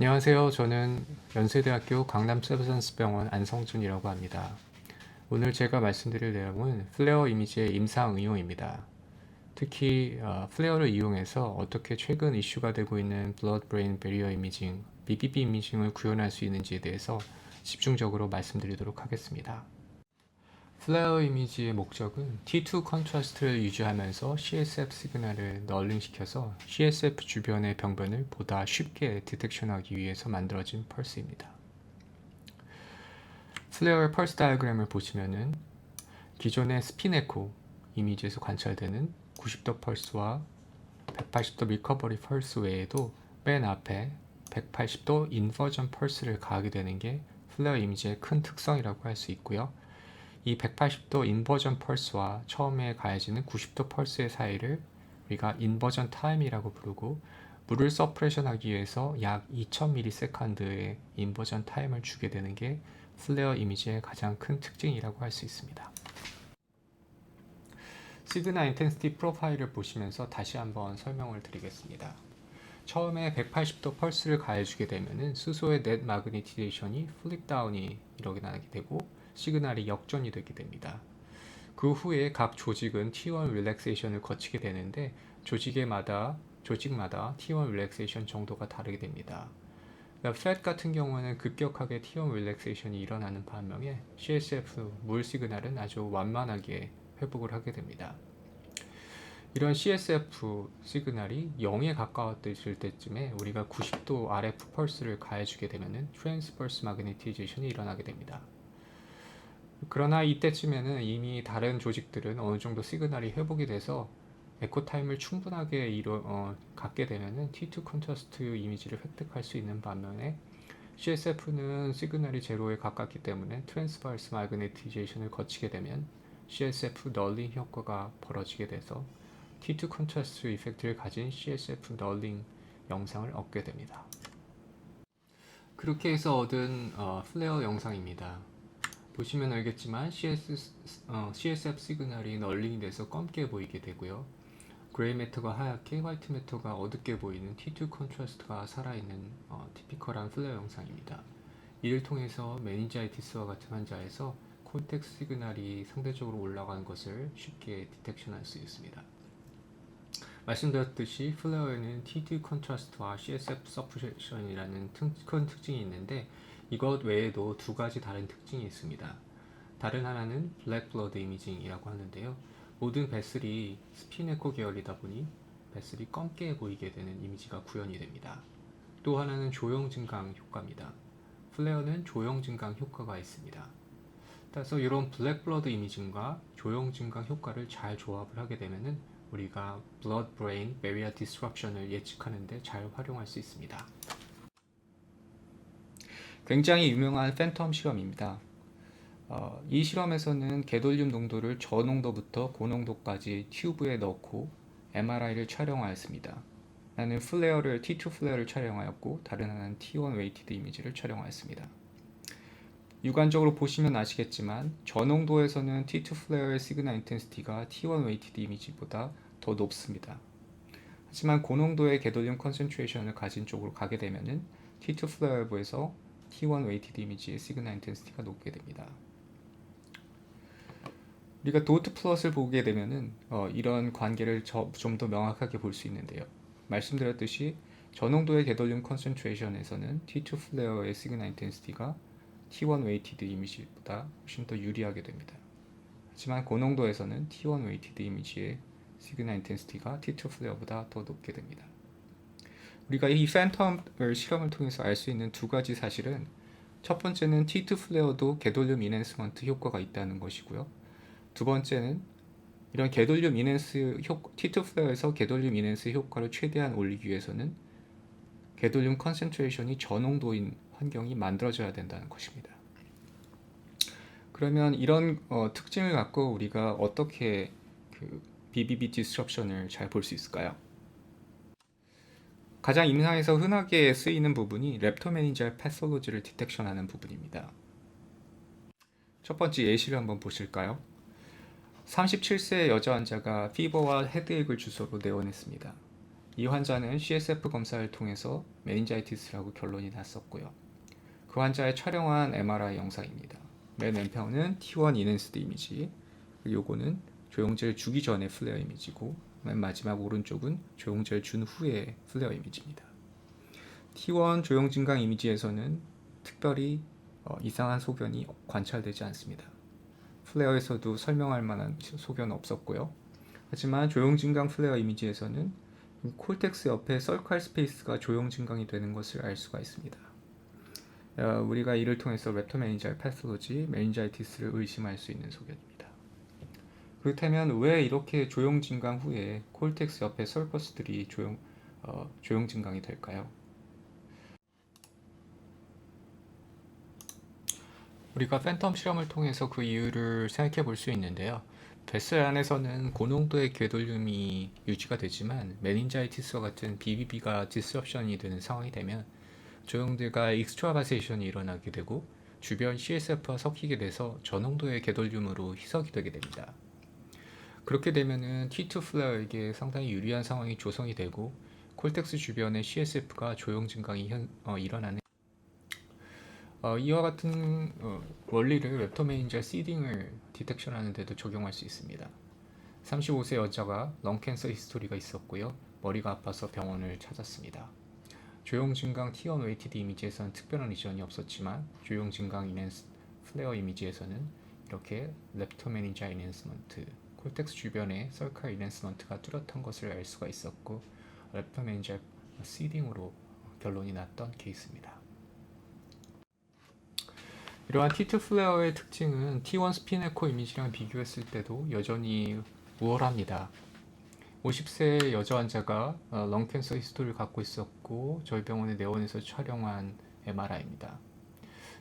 안녕하세요. 저는 연세대학교 강남 세브산스병원 안성준이라고 합니다. 오늘 제가 말씀드릴 내용은 플레어 이미지의 임상 응용입니다. 특히 어, 플레어를 이용해서 어떻게 최근 이슈가 되고 있는 블러드 브레인 베리어 이미징, BBB 이미징을 구현할 수 있는지에 대해서 집중적으로 말씀드리도록 하겠습니다. 플레어 이미지의 목적은 T2 컨트라스트를 유지하면서 CSF 시그널을 널링시켜서 CSF 주변의 병변을 보다 쉽게 디텍션하기 위해서 만들어진 펄스입니다. 플레어 펄스 다이어그램을 보시면은 기존의 스피네코 이미지에서 관찰되는 90도 펄스와 180도 리커버리 펄스 외에도 맨 앞에 180도 인버전 펄스를 가하게 되는 게 플레어 이미지의 큰 특성이라고 할 수 있고요. 이 180도 인버전 펄스와 처음에 가해지는 90도 펄스의 사이를 우리가 인버전 타임이라고 부르고 물을 서프레션하기 위해서 약 2000ms의 인버전 타임을 주게 되는 게 플레어 이미지의 가장 큰 특징이라고 할 수 있습니다. 시그나 인텐시티 프로파일을 보시면서 다시 한번 설명을 드리겠습니다. 처음에 180도 펄스를 가해주게 되면은 수소의 넷 마그니티제이션이 플립 다운이 일어나게 되고 시그널이 역전이 되게 됩니다. 그 후에 각 조직은 T1 릴렉세이션을 거치게 되는데 조직마다 조직마다 T1 릴렉세이션 정도가 다르게 됩니다. FET 같은 경우는 급격하게 T1 릴렉세이션이 일어나는 반면에 CSF 물 시그널은 아주 완만하게 회복을 하게 됩니다. 이런 CSF 시그널이 0에 가까워질 때쯤에 우리가 90도 RF 펄스를 가해주게 되면 트랜스퍼스 마그네티제이션이 일어나게 됩니다. 그러나 이때쯤에는 이미 다른 조직들은 어느 정도 시그널이 회복이 돼서 에코 타임을 충분하게 이루, 어, 갖게 되면은 T2 컨트라스트 이미지를 획득할 수 있는 반면에 CSF는 시그널이 제로에 가깝기 때문에 트랜스버스 마그네티제이션을 거치게 되면 CSF 널링 효과가 벌어지게 돼서 T2 컨트라스트 이펙트를 가진 CSF 널링 영상을 얻게 됩니다. 그렇게 해서 얻은 어, 플레어 영상입니다. 보시면 알겠지만 CS, 어, CSF 시그널이 널링이 돼서 검게 보이게 되고요. 그레이 매터가 하얗게, 화이트 매터가 어둡게 보이는 T2 컨트라스트가 살아있는 어, 티피컬한 플레어 영상입니다. 이를 통해서 메닌자이티스와 같은 환자에서 콘텍스 시그널이 상대적으로 올라가는 것을 쉽게 디텍션할 수 있습니다. 말씀드렸듯이 플레어에는 T2 컨트라스트와 CSF 서프션이라는 큰 특징이 있는데 이것 외에도 두 가지 다른 특징이 있습니다. 다른 하나는 블랙 블러드 이미징이라고 하는데요. 모든 베슬이 스피네코 계열이다 보니 베슬이 검게 보이게 되는 이미지가 구현이 됩니다. 또 하나는 조형 증강 효과입니다. 플레어는 조형 증강 효과가 있습니다. 따라서 이런 블랙 블러드 이미징과 조형 증강 효과를 잘 조합을 하게 되면은 우리가 blood brain barrier disruption을 예측하는데 잘 활용할 수 있습니다. 굉장히 유명한 팬텀 실험입니다. 어, 이 실험에서는 개돌륨 농도를 저농도부터 고농도까지 튜브에 넣고 MRI를 촬영하였습니다. 나는 플레어를 T2 플레어를 촬영하였고 다른 하나는 T1 웨이티드 이미지를 촬영하였습니다. 육안적으로 보시면 아시겠지만 저농도에서는 T2 플레어의 시그널 인텐시티가 T1 웨이티드 이미지보다 더 높습니다. 하지만 고농도의 개돌륨 컨센트레이션을 가진 쪽으로 가게 되면은 T2 플레어부에서 T1 웨이티드 이미지의 시그널 인텐시티가 높게 됩니다. 우리가 도트 플롯을 보게 되면은 어, 이런 관계를 좀 더 명확하게 볼 수 있는데요. 말씀드렸듯이 저농도의 개돌륨 컨센트레이션에서는 T2 플레어의 시그널 인텐시티가 T1 웨이티드 이미지보다 훨씬 더 유리하게 됩니다. 하지만 고농도에서는 T1 웨이티드 이미지의 시그널 인텐시티가 T2 플레어보다 더 높게 됩니다. 우리가 이 팬텀을 실험을 통해서 알 수 있는 두 가지 사실은 첫 번째는 T2 플레어도 개돌륨 이넨스먼트 효과가 있다는 것이고요. 두 번째는 이런 개돌륨 이넨스 효 T2 플레어에서 개돌륨 이넨스 효과를 최대한 올리기 위해서는 개돌륨 컨센트레이션이 저농도인 환경이 만들어져야 된다는 것입니다. 그러면 이런 어, 특징을 갖고 우리가 어떻게 그 BBB 디스럽션을 잘 볼 수 있을까요? 가장 임상에서 흔하게 쓰이는 부분이 랩토메니지얼 패솔로지를 디텍션하는 부분입니다. 첫 번째 예시를 한번 보실까요? 37세 여자 환자가 피버와 헤드액을 주소로 내원했습니다. 이 환자는 CSF 검사를 통해서 메닌자이티스라고 결론이 났었고요. 그 환자의 촬영한 MRI 영상입니다. 맨 왼편은 T1 이넨스드 이미지, 요거는 조영제를 주기 전의 플레어 이미지고 맨 마지막 오른쪽은 조영제를 준 후의 플레어 이미지입니다. T1 조영 증강 이미지에서는 특별히 어, 이상한 소견이 관찰되지 않습니다. 플레어에서도 설명할 만한 소견은 없었고요. 하지만 조영 증강 플레어 이미지에서는 콜텍스 옆에 썰칼 스페이스가 조영 증강이 되는 것을 알 수가 있습니다. 어, 우리가 이를 통해서 랩토메닌자의 패솔로지, 메닌자이티스를 의심할 수 있는 소견입니다. 그렇다면 왜 이렇게 조영 증강 후에 콜텍스 옆에 썰커스들이 조영, 어, 조영 증강이 될까요? 우리가 팬텀 실험을 통해서 그 이유를 생각해 볼 수 있는데요. 뱃살 안에서는 고농도의 궤돌륨이 유지가 되지만 메닌자이티스와 같은 BBB가 디스럽션이 되는 상황이 되면 조형들과 익스트라바세이션이 일어나게 되고 주변 CSF와 섞이게 돼서 저농도의 궤돌륨으로 희석이 되게 됩니다. 그렇게 되면은 T2 플레어에게 상당히 유리한 상황이 조성이 되고 콜텍스 주변의 CSF가 조형 증강이 현, 어, 일어나는 어, 이와 같은 어, 원리를 웹터 메인저 시딩을 디텍션하는 데도 적용할 수 있습니다. 35세 여자가 렁캔서 히스토리가 있었고요. 머리가 아파서 병원을 찾았습니다. 조용 증강 T1 웨이티드 이미지에서는 특별한 리전이 없었지만 조용 증강 이넨스 플레어 이미지에서는 이렇게 랩터메니자 이넨스먼트 콜텍스 주변에 썰카 이넨스먼트가 뚜렷한 것을 알 수가 있었고 랩터메니자 시딩으로 결론이 났던 케이스입니다. 이러한 T2 플레어의 특징은 T1 스핀 에코 이미지랑 비교했을 때도 여전히 우월합니다. 50세 여자 환자가 어, 렁캔서 히스토리를 갖고 있었고 저희 병원에 내원해서 촬영한 MRI입니다.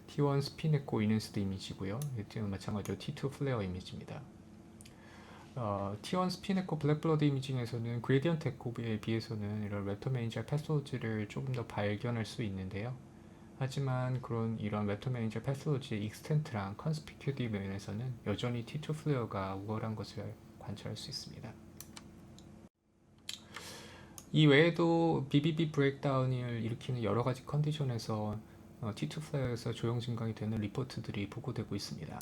T1 스핀 에코 이넨스드 이미지고요. 이는 마찬가지로 T2 플레어 이미지입니다. 어, T1 스핀 에코 블랙블러드 이미징에서는 그레디언트 에코에 비해서는 이런 레토메인자 패소지를 조금 더 발견할 수 있는데요. 하지만 그런 이런 웹터 매니저 패스로지의 익스텐트랑 컨스피큐티 면에서는 여전히 T2 플레어가 우월한 것을 관찰할 수 있습니다. 이 외에도 BBB 브레이크다운을 일으키는 여러 가지 컨디션에서 어, T2 플레어에서 조형 증강이 되는 리포트들이 보고되고 있습니다.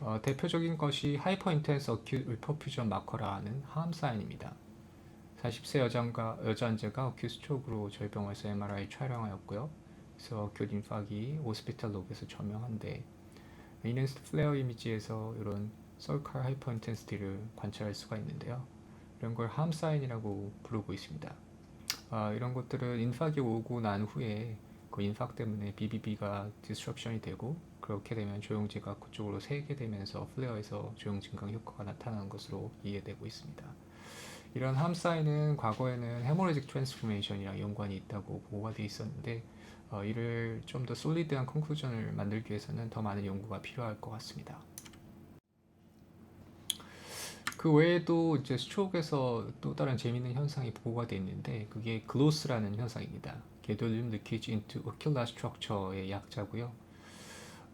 어, 대표적인 것이 하이퍼 인텐스 어큐 리퍼퓨전 마커라는 하암 사인입니다. 40세 여자가, 여자 환자가 어큐스 쪽으로 저희 병원에서 MRI 촬영하였고요. 그래서 교딘 팍이 오스피탈 록에서 조명한데 이넨스 플레어 이미지에서 이런 썰칼 하이퍼 인텐시티를 관찰할 수가 있는데요. 이런 걸 함 사인이라고 부르고 있습니다. 아, 이런 것들은 인팍이 오고 난 후에 그 인팍 때문에 BBB가 디스트럭션이 되고 그렇게 되면 조영제가 그쪽으로 새게 되면서 플레어에서 조영 증강 효과가 나타나는 것으로 이해되고 있습니다. 이런 함사인은 과거에는 헤모로직 트랜스포메이션이랑 연관이 있다고 보고가 돼 있었는데 어, 이를 좀 더 솔리드한 컨클루전을 만들기 위해서는 더 많은 연구가 필요할 것 같습니다. 그 외에도 이제 스트로크에서 또 다른 재미있는 현상이 보고가 돼 있는데 그게 글로스라는 현상입니다. 게돌륨 느키지 인투 오큘라 스트럭처의 약자고요.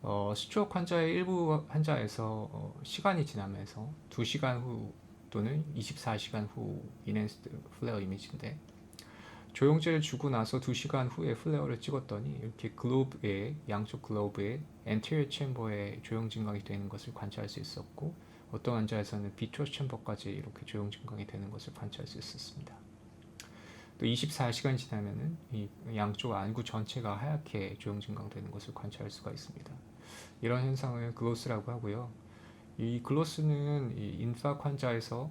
어, 스트로크 환자의 일부 환자에서 어, 시간이 지나면서 2시간 후 또는 24시간 후 이넨스드 플레어 이미지인데 조영제를 주고 나서 2시간 후에 플레어를 찍었더니 이렇게 글로브에 양쪽 글로브에 엔티리어 챔버에 조영 증강이 되는 것을 관찰할 수 있었고 어떤 환자에서는 비트로 챔버까지 이렇게 조영 증강이 되는 것을 관찰할 수 있었습니다. 또 24시간 지나면은 이 양쪽 안구 전체가 하얗게 조영 증강되는 것을 관찰할 수가 있습니다. 이런 현상을 글로스라고 하고요. 이 글로스는 이 인팍 환자에서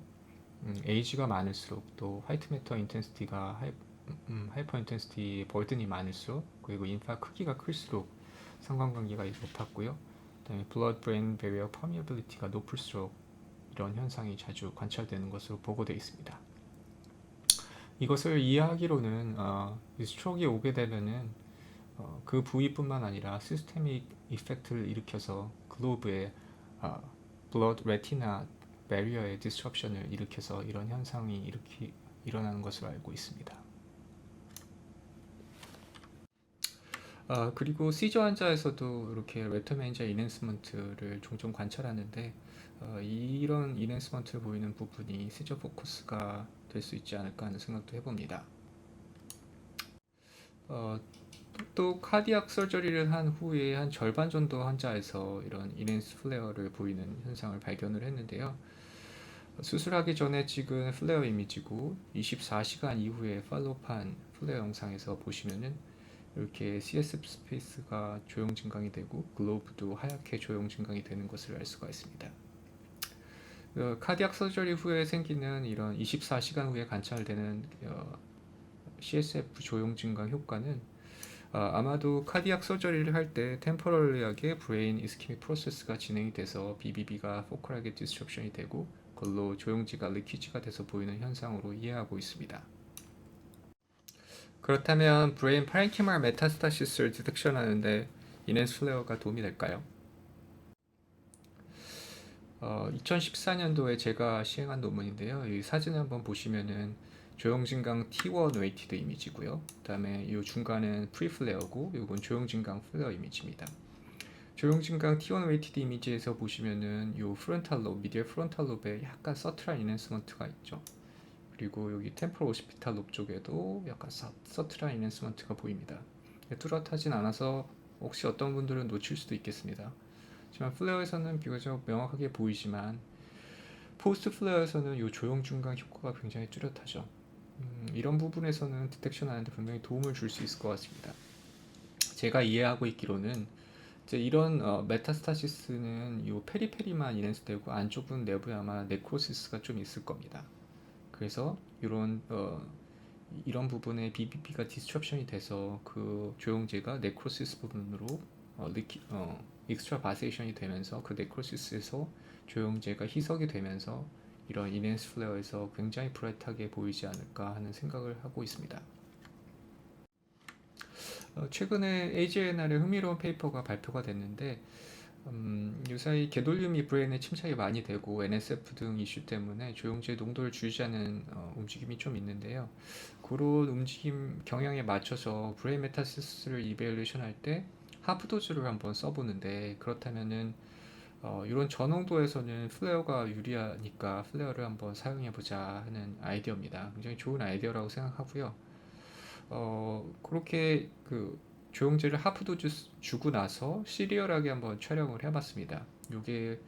음, 에이지가 많을수록 또 화이트 매터 인텐시티가 하이, 음, 하이퍼 인텐시티 버든이 많을수록 그리고 인팍 크기가 클수록 상관관계가 높았고요. 그다음에 블러드 브레인 베리어 퍼미어빌리티가 높을수록 이런 현상이 자주 관찰되는 것으로 보고되어 있습니다. 이것을 이해하기로는 어, 스트로크가 오게 되면은 어, 그 부위뿐만 아니라 시스테믹 이펙트를 일으켜서 글로브에 어, 블러드 레티나 베리어의 디스럽션을 일으켜서 이런 현상이 이렇게 일어나는 것으로 알고 있습니다. 아, 그리고 시저 환자에서도 이렇게 레터메인자 이넨스먼트를 종종 관찰하는데 어, 이런 이넨스먼트를 보이는 부분이 시저 포커스가 될 수 있지 않을까 하는 생각도 해봅니다. 어, 또 카디악 서저리를 한 후에 한 절반 정도 환자에서 이런 이넨스 플레어를 보이는 현상을 발견을 했는데요. 수술하기 전에 찍은 플레어 이미지고 24시간 이후에 팔로우판 플레어 영상에서 보시면은 이렇게 CSF 스페이스가 조용 증강이 되고 글로브도 하얗게 조용 증강이 되는 것을 알 수가 있습니다. 어, 카디악 서저리 후에 생기는 이런 24시간 후에 관찰되는 어, CSF 조용 증강 효과는 어, 아마도 카디악 서저리를 할 때 템포럴리하게 브레인 이스키믹 프로세스가 진행이 돼서 BBB가 포컬하게 디스트럭션이 되고 그걸로 조용지가 리퀴지가 돼서 보이는 현상으로 이해하고 있습니다. 그렇다면 브레인 파렌키말 메타스타시스를 디텍션하는데 이넨스 플레어가 도움이 될까요? 어, 2014년도에 제가 시행한 논문인데요. 이 사진을 한번 보시면은 조용진강 T1 웨이티드 이미지고요. 그다음에 이 중간은 프리플레어고 이건 조용진강 플레어 이미지입니다. 조용진강 T1 웨이티드 이미지에서 보시면은 이 프론탈 롭, 미디어 프론탈 롭에 약간 서트란 이넨스먼트가 있죠. 그리고 여기 템포럴 오시피탈 롭 쪽에도 약간 서, 서트란 이넨스먼트가 보입니다. 뚜렷하진 않아서 혹시 어떤 분들은 놓칠 수도 있겠습니다. 하지만 플레어에서는 비교적 명확하게 보이지만 포스트 플레어에서는 이 조용 중간 효과가 굉장히 뚜렷하죠. 음, 이런 부분에서는 디텍션 하는데 분명히 도움을 줄 수 있을 것 같습니다. 제가 이해하고 있기로는 이제 이런 어, 메타스타시스는 이 페리페리만 인핸스되고 안쪽은 내부에 아마 네크로시스가 좀 있을 겁니다. 그래서 이런 어, 이런 부분에 BBP가 디스트럽션이 돼서 그 조용제가 네크로시스 부분으로 어, 리키, 어, 익스트라 바세이션이 되면서 그 네크로시스에서 조용제가 희석이 되면서 이런 이넨스 플레어에서 굉장히 브라이트하게 보이지 않을까 하는 생각을 하고 있습니다. 어, 최근에 AJNR의 흥미로운 페이퍼가 발표가 됐는데 음, 유사히 개돌륨이 브레인에 침착이 많이 되고 NSF 등 이슈 때문에 조용제 농도를 줄이자는 어, 움직임이 좀 있는데요. 그런 움직임 경향에 맞춰서 브레인 메타시스를 이베일레이션 할 때 하프 도즈를 한번 써보는데 그렇다면은 어, 이런 저농도에서는 플레어가 유리하니까 플레어를 한번 사용해보자 하는 아이디어입니다. 굉장히 좋은 아이디어라고 생각하고요. 어, 그렇게 그 조용제를 하프 도즈 주고 나서 시리얼하게 한번 촬영을 해봤습니다. 이게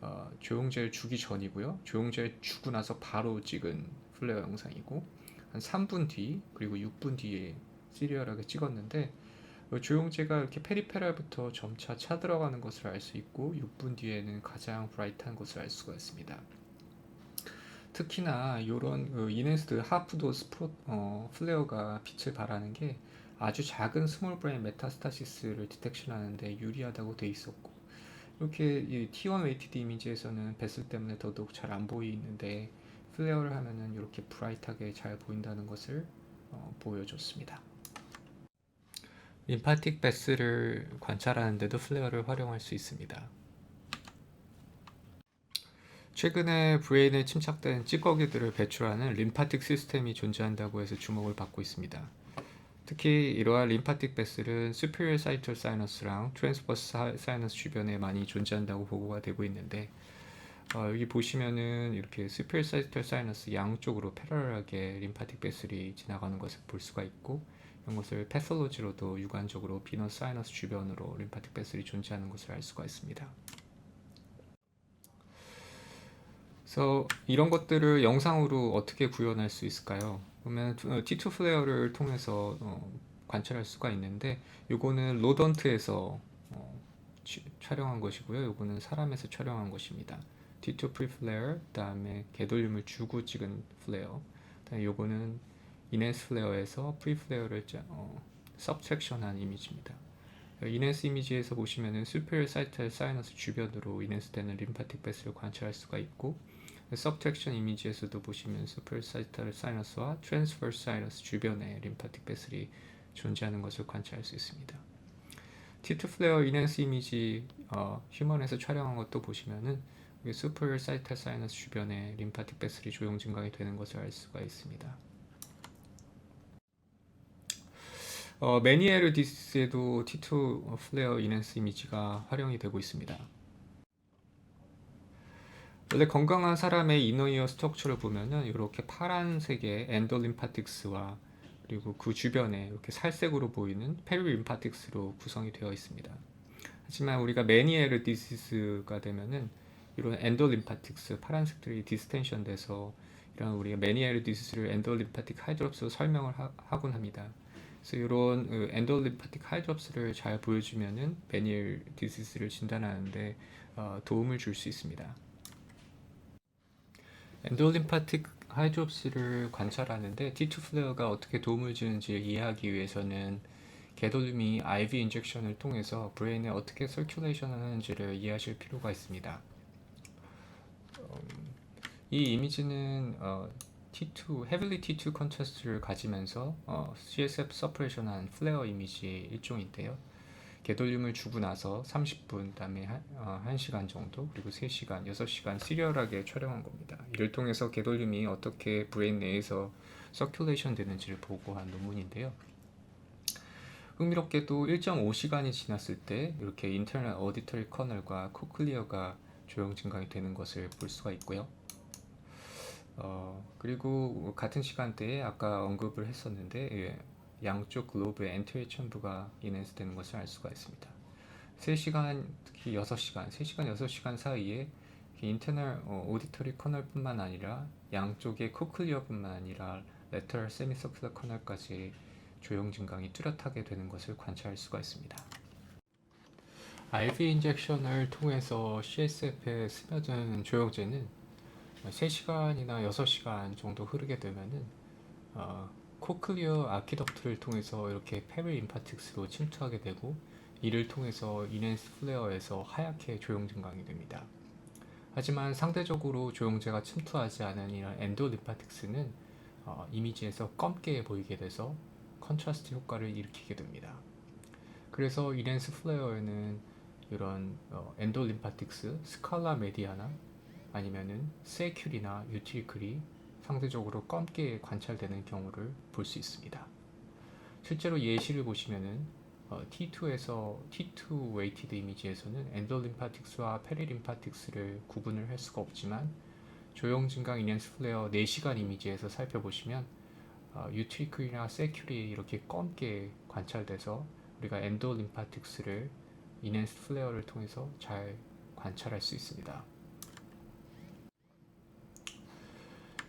어, 조용제를 주기 전이고요. 조용제를 주고 나서 바로 찍은 플레어 영상이고 한 3분 뒤 그리고 6분 뒤에 시리얼하게 찍었는데 조용제가 이렇게 페리페랄부터 점차 차들어가는 것을 알 수 있고 6분 뒤에는 가장 브라이트한 것을 알 수가 있습니다. 특히나 이런 그 이네스트 하프도 스 프로, 어, 플레어가 빛을 발하는 게 아주 작은 스몰 브레인 메타스타시스를 디텍션하는데 유리하다고 돼 있었고 이렇게 이 T1 웨이티드 이미지에서는 베슬 때문에 더더욱 잘 안 보이는데 플레어를 하면은 이렇게 브라이트하게 잘 보인다는 것을 어, 보여줬습니다. 림파틱 베스를 관찰하는데도 플레어를 활용할 수 있습니다. 최근에 브레인에 침착된 찌꺼기들을 배출하는 림파틱 시스템이 존재한다고 해서 주목을 받고 있습니다. 특히 이러한 림파틱 베슬은 superior sagittal sinus랑 transverse sinus 주변에 많이 존재한다고 보고가 되고 있는데 어, 여기 보시면은 이렇게 superior sagittal sinus 양쪽으로 패러럴하게 림파틱 베슬이 지나가는 것을 볼 수가 있고 이런 것을 패솔로지로도 유관적으로 비너스 사이너스 주변으로 림파틱 베슬이 존재하는 것을 알 수가 있습니다. 그래서 이런 것들을 영상으로 어떻게 구현할 수 있을까요? 그러면 T2 플레어를 통해서 어, 관찰할 수가 있는데 요거는 로던트에서 어, 촬영한 것이고요. 요거는 사람에서 촬영한 것입니다. T2 프리 플레어, 그다음에 개돌림을 주고 찍은 플레어. 그다음에 요거는 이넨스 플레어에서 프리 플레어를 어, 서브트랙션한 이미지입니다. 이넨스 이미지에서 보시면은 superior sagittal sinus 주변으로 이넨스 되는 림파틱 베스를 관찰할 수가 있고 서브트랙션 이미지에서도 보시면 superior sagittal sinus와 transverse sinus 주변에 림파틱 베슬이 존재하는 것을 관찰할 수 있습니다. T2 플레어 이넨스 이미지 어, 휴먼에서 촬영한 것도 보시면은 superior sagittal sinus 주변에 림파틱 베슬이 조용 증강이 되는 것을 알 수가 있습니다. 어, 매니에르 디스에도 T2 플레어 이넨스 이미지가 활용이 되고 있습니다. 원래 건강한 사람의 이너이어 스트럭처를 보면은 이렇게 파란색의 엔도림파틱스와 그리고 그 주변에 이렇게 살색으로 보이는 페리림파틱스로 구성이 되어 있습니다. 하지만 우리가 메니에르 디시스가 되면은 이런 엔도림파틱스 파란색들이 디스텐션 돼서 이런 우리가 메니에르 디시스를 엔도림파틱 하이드롭스로 설명을 하, 곤 합니다. 그래서 이런 엔도림파틱 하이드롭스를 잘 보여주면은 메니에르 디시스를 진단하는데 어, 도움을 줄 수 있습니다. 엔도림파틱 하이드롭스를 관찰하는데 T2 플레어가 어떻게 도움을 주는지 이해하기 위해서는 개돌림이 IV 인젝션을 통해서 브레인에 어떻게 서큘레이션 하는지를 이해하실 필요가 있습니다. 음, 이 이미지는 어, T2, heavily T2 컨트라스트를 가지면서 어, CSF 서프레션한 플레어 이미지의 일종인데요. 개돌림을 주고 나서 30분, 그다음에 한, 어, 1시간 정도, 그리고 3시간, 6시간 시리얼하게 촬영한 겁니다. 이를 통해서 개돌림이 어떻게 브레인 내에서 서큘레이션 되는지를 보고한 논문인데요. 흥미롭게도 1.5시간이 지났을 때 이렇게 인터널 어디터리 커널과 코클리어가 조형 증강이 되는 것을 볼 수가 있고요. 어, 그리고 같은 시간대에 아까 언급을 했었는데 예, 양쪽 글로브의 엔트리 첨부가 인핸스 되는 것을 알 수가 있습니다. 3시간, 특히 6시간, 3시간, 6시간 사이에 인터널 어, 오디터리 커널뿐만 아니라 양쪽의 코클리어뿐만 아니라 레터럴 세미서큘러 커널까지 조형 증강이 뚜렷하게 되는 것을 관찰할 수가 있습니다. IV 인젝션을 통해서 CSF에 스며든 조형제는 3시간이나 6시간 정도 흐르게 되면은 어, 코클리어 아키덕트를 통해서 이렇게 페리 임파틱스로 침투하게 되고 이를 통해서 이넨스 플레어에서 하얗게 조형 증강이 됩니다. 하지만 상대적으로 조형제가 침투하지 않은 이런 엔도 림파틱스는 어, 이미지에서 검게 보이게 돼서 컨트라스트 효과를 일으키게 됩니다. 그래서 이넨스 플레어에는 이런 어, 엔도 림파틱스, 스칼라 메디아나 아니면은 세큐리나 유티클이 상대적으로 검게 관찰되는 경우를 볼 수 있습니다. 실제로 예시를 보시면은 어, T2에서 T2 웨이티드 이미지에서는 엔도림파틱스와 페리림파틱스를 구분을 할 수가 없지만 조형 증강 인앤스 플레어 4시간 이미지에서 살펴보시면 어, 유트리클이나 세큐리 이렇게 검게 관찰돼서 우리가 엔도림파틱스를 인앤스 플레어를 통해서 잘 관찰할 수 있습니다.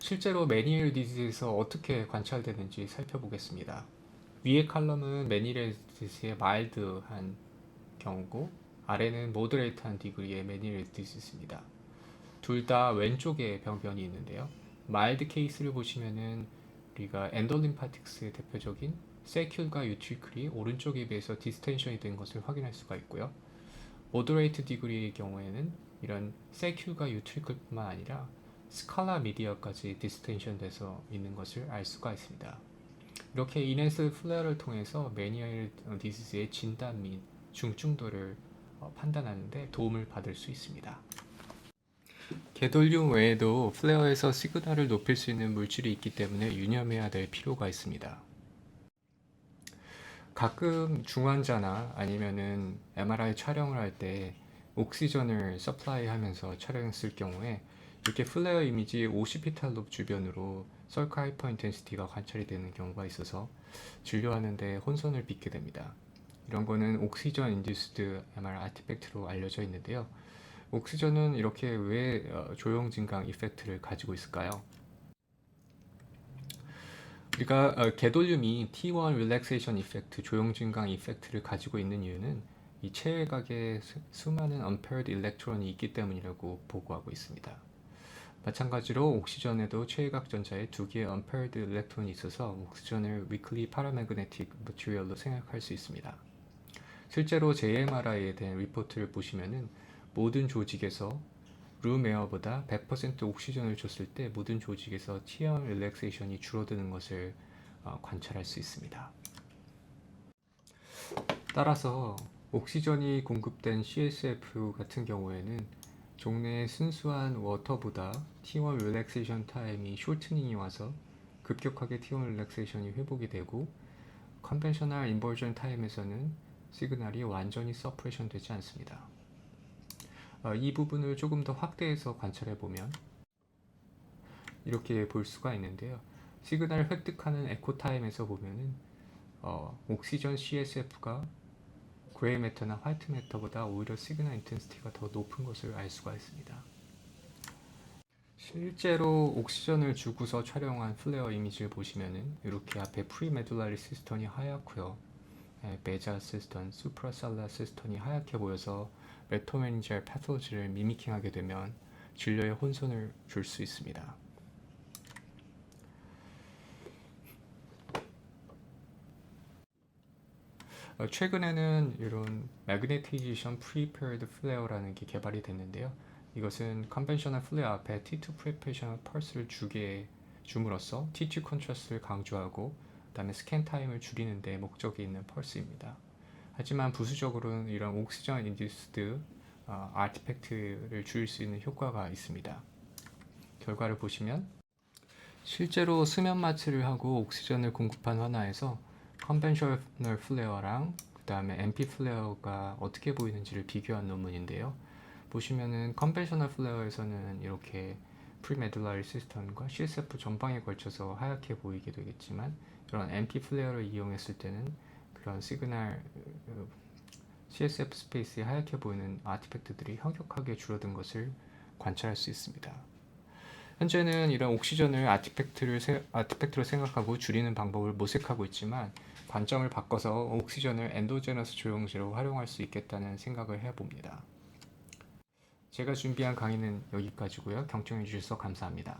실제로 메니엘 디지에서 어떻게 관찰되는지 살펴보겠습니다. 위의 칼럼은 메니엘 디지의 마일드한 경우고 아래는 모더레이트한 디그리의 메니엘 디지입니다. 둘 다 왼쪽에 병변이 있는데요. 마일드 케이스를 보시면은 우리가 엔돌림파틱스의 대표적인 세큐과 유트리클이 오른쪽에 비해서 디스텐션이 된 것을 확인할 수가 있고요. 모더레이트 디그리의 경우에는 이런 세큐가 유트리클뿐만 아니라 스칼라 미디어까지 디스텐션 돼서 있는 것을 알 수가 있습니다. 이렇게 이네스 플레어를 통해서 매니얼 디지즈의 진단 및 중증도를 어, 판단하는데 도움을 받을 수 있습니다. 개돌륨 외에도 플레어에서 시그널을 높일 수 있는 물질이 있기 때문에 유념해야 될 필요가 있습니다. 가끔 중환자나 아니면은 MRI 촬영을 할 때 옥시전을 서플라이 하면서 촬영했을 경우에 이렇게 플레어 이미지 50피탈 롭 주변으로 썰크 하이퍼 인텐시티가 관찰이 되는 경우가 있어서 진료하는데 혼선을 빚게 됩니다. 이런 거는 옥시전 인듀스드 MR 아티팩트로 알려져 있는데요. 옥시전은 이렇게 왜 어, 조형 증강 이펙트를 가지고 있을까요? 우리가 어, 개돌륨이 T1 릴렉세이션 이펙트, 조형 증강 이펙트를 가지고 있는 이유는 이 체외각에 수많은 unpaired 일렉트론이 있기 때문이라고 보고하고 있습니다. 마찬가지로 옥시전에도 최외각 전자에 두 개의 unpaired 일렉트론이 있어서 옥시전을 weakly paramagnetic material로 생각할 수 있습니다. 실제로 JMRI에 대한 리포트를 보시면은 모든 조직에서 룸에어보다 100% 옥시전을 줬을 때 모든 조직에서 T1 릴렉세이션이 줄어드는 것을 어, 관찰할 수 있습니다. 따라서 옥시전이 공급된 CSF 같은 경우에는 종래의 순수한 워터보다 T1 릴렉세이션 타임이 쇼트닝이 와서 급격하게 T1 릴렉세이션이 회복이 되고 컨벤셔널 인버전 타임에서는 시그널이 완전히 서프레션 되지 않습니다. 어, 이 부분을 조금 더 확대해서 관찰해 보면 이렇게 볼 수가 있는데요. 시그널을 획득하는 에코 타임에서 보면은 어, 옥시전 CSF가 그레이 매터나 화이트 매터보다 오히려 시그널 인텐시티가 더 높은 것을 알 수가 있습니다. 실제로 옥시전을 주고서 촬영한 플레어 이미지를 보시면은 이렇게 앞에 프리메둘라리 시스턴이 하얗고요. 예, 베자 시스턴, 수프라살라 시스턴이 하얗게 보여서 메토메니지얼 패톨로지를 미미킹하게 되면 진료에 혼선을 줄 수 있습니다. 어, 최근에는 이런 매그네티제이션 프리페어드 플레어라는 게 개발이 됐는데요. 이것은 컨벤셔널 플레어 앞에 T2 프리페셔널 펄스를 주게 줌으로써 T2 컨트라스트를 강조하고 그다음에 스캔 타임을 줄이는 데 목적이 있는 펄스입니다. 하지만 부수적으로는 이런 옥시전 인듀스드 어, 아티팩트를 줄일 수 있는 효과가 있습니다. 결과를 보시면 실제로 수면 마취를 하고 옥시전을 공급한 환아에서 컨벤셔널 플레어랑 그 다음에 MP 플레어가 어떻게 보이는지를 비교한 논문인데요. 보시면은 컨벤셔널 플레어에서는 이렇게 프리메둘라리 시스템과 CSF 전방에 걸쳐서 하얗게 보이게 되겠지만 이런 MP 플레어를 이용했을 때는 그런 시그널 어, CSF 스페이스에 하얗게 보이는 아티팩트들이 현격하게 줄어든 것을 관찰할 수 있습니다. 현재는 이런 옥시전을 아티팩트를 세- 아티팩트로 생각하고 줄이는 방법을 모색하고 있지만 관점을 바꿔서 옥시전을 엔도제너스 조영제로 활용할 수 있겠다는 생각을 해봅니다. 제가 준비한 강의는 여기까지고요. 경청해 주셔서 감사합니다.